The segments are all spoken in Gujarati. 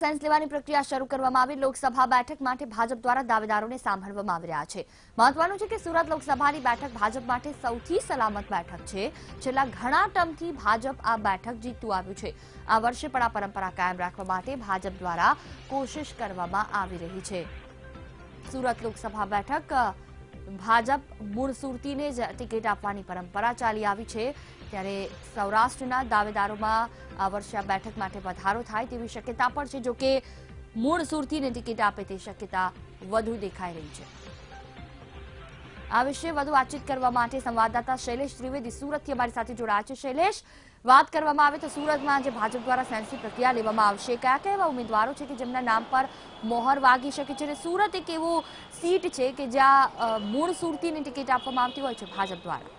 સાયન્સ લેવાની પ્રક્રિયા શરૂ કરવામાં આવી. લોકસભા બેઠક માટે ભાજપ દ્વારા દાવેદારોને સાંભળવામાં આવી રહ્યા છે. મહત્વનું છે કે સુરત લોકસભાની બેઠક ભાજપ માટે સૌથી સલામત બેઠક છે. છેલ્લા ઘણા ટર્મથી ભાજપ આ બેઠક જીતતું આવ્યું છે. આ વર્ષે પણ આ પરંપરા કાયમ રાખવા માટે ભાજપ દ્વારા કોશિશ કરવામાં આવી રહી છે. સુરત લોકસભા બેઠક ભાજપ મૂળ સુરતીને જ ટિકિટ આપવાની પરંપરા ચાલી આવી છે. ત્યારે સૌરાષ્ટ્રના દાવેદારોમાં આ વર્ષે આ બેઠક માટે વધારો થાય તેવી શક્યતા પણ છે. જોકે મૂળ સુરતીને ટિકિટ આપે તે શક્યતા વધુ દેખાઈ રહી છે. આ વિશે વધુ વાતચીત કરવા માટે સંવાદદાતા શૈલેષ ત્રિવેદી સુરતથી અમારી સાથે જોડાયા છે. શૈલેષ વાત કરવામાં આવે તો સુરતમાં જે ભાજપ દ્વારા સેન્સની પ્રક્રિયા લેવામાં આવશે. કયા કયા એવા ઉમેદવારો છે કે જેમના નામ પર મોહર વાગી શકે છે અને સુરત એક એવું સીટ છે કે જ્યાં મૂળ સુરતીની ટિકિટ આપવામાં આવતી હોય છે ભાજપ દ્વારા?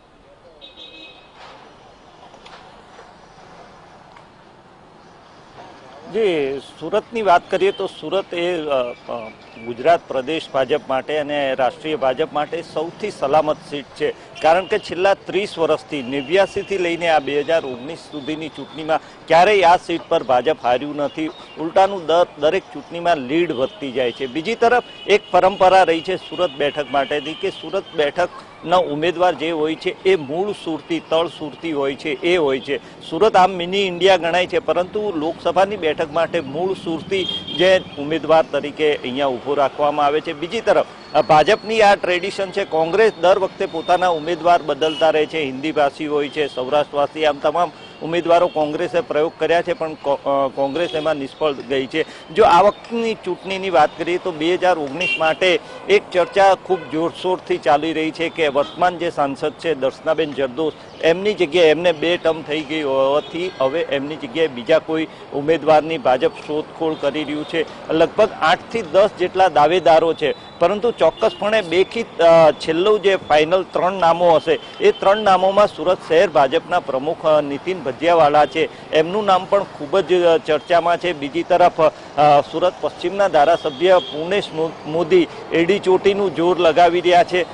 જે, સુરતની વાત કરીએ તો સુરત એ ગુજરાત પ્રદેશ ભાજપ માટે અને રાષ્ટ્રીય ભાજપ માટે સૌથી સલામત સીટ છે. કારણ કે છેલ્લા ત્રીસ વર્ષથી, નેવ્યાસીથી લઈને આ બે હજાર ઓગણીસ સુધીની ચૂંટણીમાં ક્યારેય આ સીટ પર ભાજપ હાર્યું નથી. ઉલટાનું દર, દરેક ચૂંટણીમાં લીડ વધતી જાય છે. બીજી તરફ, એક પરંપરા રહી છે સુરત બેઠક માટેની કે સુરત બેઠકના ઉમેદવાર જે હોય છે, એ મૂળ સુરતી, તળ સુરતી હોય છે, એ હોય છે. સુરત આમ મિની ઇન્ડિયા ગણાય છે, પરંતુ લોકસભાની બેઠક માટે મૂળ સુરતી જે ઉમેદવાર તરીકે અહીંયા ઊભો રાખવામાં આવે છે. બીજી તરફ ભાજપની આ ટ્રેડિશન છે, કોંગ્રેસ દર વખતે પોતાના ઉમેદવાર બદલતા રહે છે. હિન્દી ભાષી હોય છે, સૌરાષ્ટ્રવાસી, આમ તમામ ઉમેદવારો કોંગ્રેસે પ્રયોગ કર્યા છે, પણ કોંગ્રેસ એમાં નિષ્ફળ ગઈ છે. જો આ વખતની ચૂંટણીની વાત કરીએ તો બે હજાર ઓગણીસ માટે એક ચર્ચા ખૂબ જોરશોરથી ચાલી રહી છે કે વર્તમાન જે સાંસદ છે, દર્શનાબેન જરદોસ, એમની જગ્યાએ એમને બે ટર્મ થઈ ગઈ હોવાથી હવે એમની જગ્યાએ બીજા કોઈ ઉમેદવારની ભાજપ શોધખોળ કરી રહ્યું છે. લગભગ આઠથી દસ જેટલા દાવેદારો છે. પરંતુ ચોક્કસપણે બેખી છેલ્લું જે ફાઇનલ ત્રણ નામો હશે, એ ત્રણ નામોમાં સુરત શહેર ભાજપના પ્રમુખ નીતિન ભજિયાવાલા છે. એમનું નામ પણ ખૂબ જ ચર્ચામાં છે. બીજી તરફ સુરત પશ્ચિમના ધારાસભ્ય પુણેશ મોદી, એડી ચોટીનું જોર લગાવી રહ્યા છે.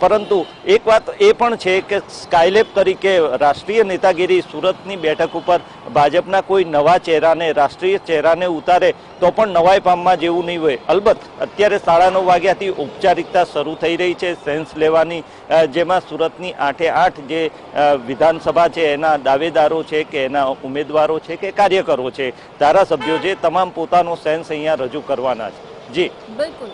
પરંતુ એક વાત એ પણ છે કે સ્કાયલેબ તરીકે રાષ્ટ્રીય નેતાગીરી સુરતની બેઠક ઉપર ભાજપના કોઈ નવા ચહેરાને, રાષ્ટ્રીય ચહેરાને ઉતારે તો પણ નવાઈ પામવા જેવું નહીં હોય. અલબત્ત, અત્યારે સાડા નવ વાગ્યાથી ઔપચારિકતા શરૂ થઈ રહી છે સેન્સ લેવાની જેમાં સુરતની આઠે આઠ જે વિધાનસભા છે, એના દાવેદારો છે કે એના ઉમેદવારો છે કે કાર્યકરો છે, ધારાસભ્યો છે, તમામ પોતાનો સેન્સ અહીંયા રજૂ કરવાના છે. જી. બિલકુલ.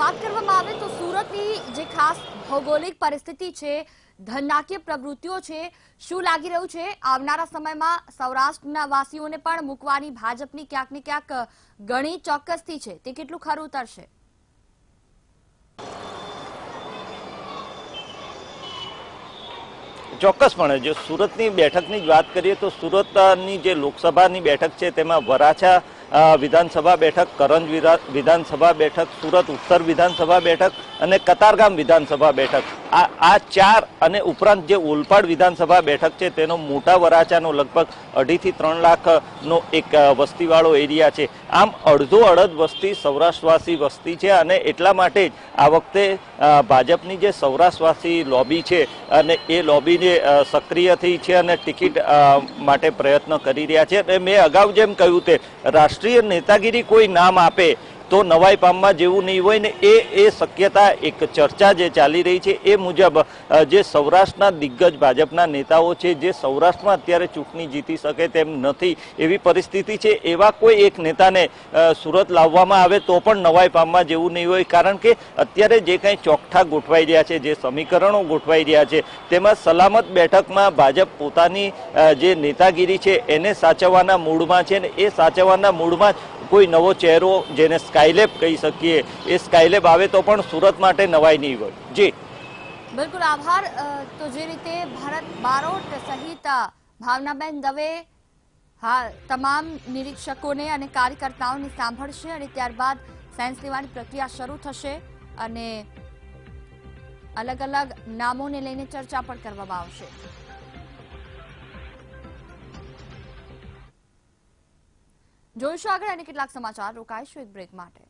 વાત કરવામાં આવે તો સુરતની જે ખાસ ભૌગોલિક પરિસ્થિતિ છે ધનાકીય પ્રવૃત્તિઓ છે શું લાગી રહ્યું છે? આવનારા સમયમાં સૌરાષ્ટ્રના વાસીઓને પણ મૂકવાની ભાજપની ક્યાંક ને ક્યાંક ઘણી ચોક્કસથી છે. તે કેટલું ખરું ઉતરશે? ચોક્કસપણે જો સુરતની બેઠકની જ વાત કરીએ તો સુરતની જે લોકસભાની બેઠક છે તેમાં વરાછા વિધાનસભા બેઠક, કરંજ વિધાનસભા બેઠક, સુરત ઉત્તર વિધાનસભા બેઠક અને કતારગામ વિધાનસભા બેઠક. આ આ ચાર અને ઉપરાંત જે ઓલપાડ વિધાનસભા બેઠક છે, તેનો મોટા વરાચાનો લગભગ અઢીથી ત્રણ લાખનો એક વસ્તીવાળો એરિયા છે. આમ અડધો અડધ વસ્તી સૌરાષ્ટ્રવાસી વસ્તી છે અને એટલા માટે જ આ વખતે ભાજપની જે સૌરાષ્ટ્રવાસી લોબી છે અને એ લોબીને સક્રિય થઈ છે અને ટિકિટ માટે પ્રયત્ન કરી રહ્યા છે. અને મેં અગાઉ જેમ કહ્યું તે રાષ્ટ્રીય નેતાગીરી કોઈ નામ આપે તો નવાઈ પામવા જેવું નહીં હોય ને એ એ શક્યતા એક ચર્ચા જે ચાલી રહી છે એ મુજબ જે સૌરાષ્ટ્રના દિગ્ગજ ભાજપના નેતાઓ છે, જે સૌરાષ્ટ્રમાં અત્યારે ચૂંટણી જીતી શકે તેમ નથી એવી પરિસ્થિતિ છે, એવા કોઈ એક નેતાને સુરત લાવવામાં આવે તો પણ નવાઈ પામવા જેવું નહીં હોય. કારણ કે અત્યારે જે કંઈ ચોકઠા ગોઠવાઈ રહ્યા છે, જે સમીકરણો ગોઠવાઈ રહ્યા છે, તેમાં સલામત બેઠકમાં ભાજપ પોતાની જે નેતાગીરી છે એને સાચવવાના મૂડમાં છે ને એ સાચવવાના મૂડમાં કોઈ નવો ચહેરો જેને સ્કાયલેબ કહી શકીએ, એ સ્કાયલેબ આવે તો પણ સુરત માટે નવાઈ નહીં હોય. જી. બિલકુલ, આભાર. તો જે રીતે ભારત બારોટ સહિત ભાવનાબેન દવે, હા, તમામ નિરીક્ષકોને અને કાર્યકર્તાઓને સાંભળશે અને ત્યારબાદ સાયન્સ લેવાની પ્રક્રિયા શરૂ થશે અને અલગ અલગ નામોને લઈને ચર્ચા પણ કરવામાં આવશે. જોઈશું આગળ અને કેટલાક સમાચાર રોકાઈશું એક બ્રેક માટે.